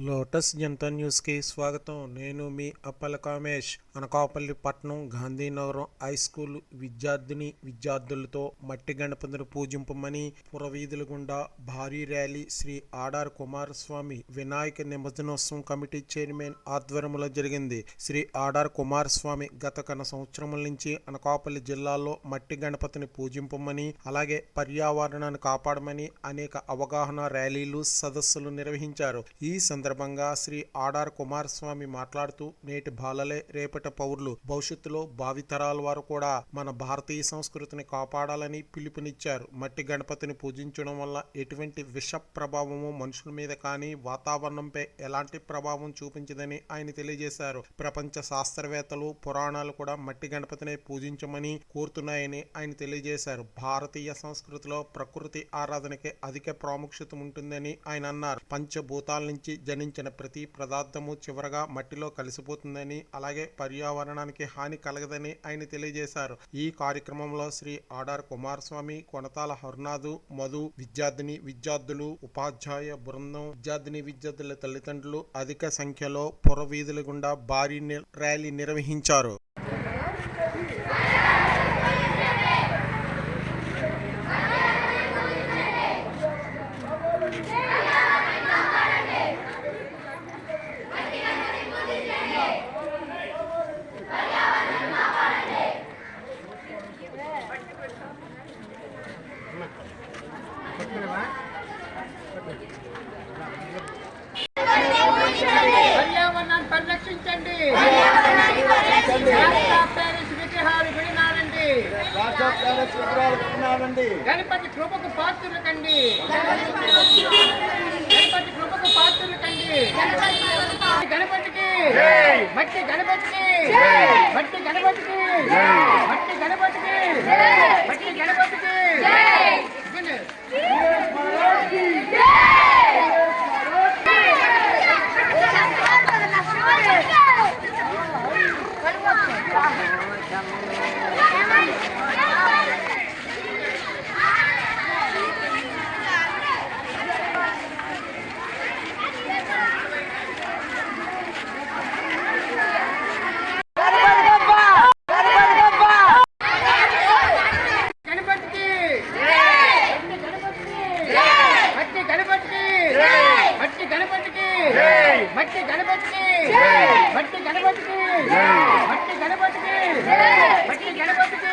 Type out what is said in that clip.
Lotus Janata న్యూస్కి స్వాగతం నేను మీ అప్పల కామేష్ అనకాపల్లి పట్నం గాంధీనగరం హై స్కూల్ విద్యార్థిని విద్యార్థులతో మట్టి గణపతిని పూజింపమని పురవీధుల గుండా భారీ ర్యాలీ శ్రీ ఆడార్ కుమారస్వామి వినాయక నిమజ్జనోత్సవం కమిటీ చైర్మన్ ఆధ్వర్యంలో జరిగింది. శ్రీ ఆడార్ కుమారస్వామి గత కన సంవత్సరముల నుంచి అనకాపల్లి జిల్లాలో మట్టి గణపతిని పూజింపమని అలాగే పర్యావరణాన్ని కాపాడమని అనేక అవగాహన ర్యాలీలు సదస్సులు నిర్వహించారు. ఈ సందర్భంగా శ్రీ ఆడార్ కుమారస్వామి మాట్లాడుతూ నేటి బాలలే రేపటి పౌరులు భవిష్యత్తులో భావితరాల వారు కూడా మన భారతీయ సంస్కృతిని కాపాడాలని పిలుపునిచ్చారు. మట్టి గణపతిని పూజించడం వల్ల ఎటువంటి విష ప్రభావము మనుషుల మీద కానీ వాతావరణంపై ఎలాంటి ప్రభావం చూపించదని ఆయన తెలియజేశారు. ప్రపంచ శాస్త్రవేత్తలు పురాణాలు కూడా మట్టి గణపతిని పూజించమని కోరుతున్నాయని ఆయన తెలియజేశారు. భారతీయ సంస్కృతిలో ప్రకృతి ఆరాధనకి అధిక ప్రాముఖ్యత ఉంటుందని ఆయన అన్నారు. పంచభూతాల నుంచి జనించిన ప్రతి పదార్థము చివరగా మట్టిలో కలిసిపోతుందని అలాగే పర్యావరణానికి హాని కలగదని ఆయన తెలియజేశారు. ఈ కార్యక్రమంలో శ్రీ ఆడార్ కుమారస్వామి కొనతాల హరునాథు మధు విద్యార్థిని విద్యార్థులు ఉపాధ్యాయ బృందం విద్యార్థిని విద్యార్థుల తల్లిదండ్రులు అధిక సంఖ్యలో పురవీధుల గుండా భారీ ర్యాలీ నిర్వహించారు. పర్యావరణాన్ని పరిరక్షించండి. గణపతి కృపకు పాత్రలు కండి గణపతి కృపకు పాత్రలు కండి గణపతికి మట్టి గణపతికి మట్టి గణపతికి మట్టి గణపతికి మట్టి గణపతికి. మట్టి గణపతికి మట్టి గణపతికి మట్టి గణపతికి మట్టి గణపతికి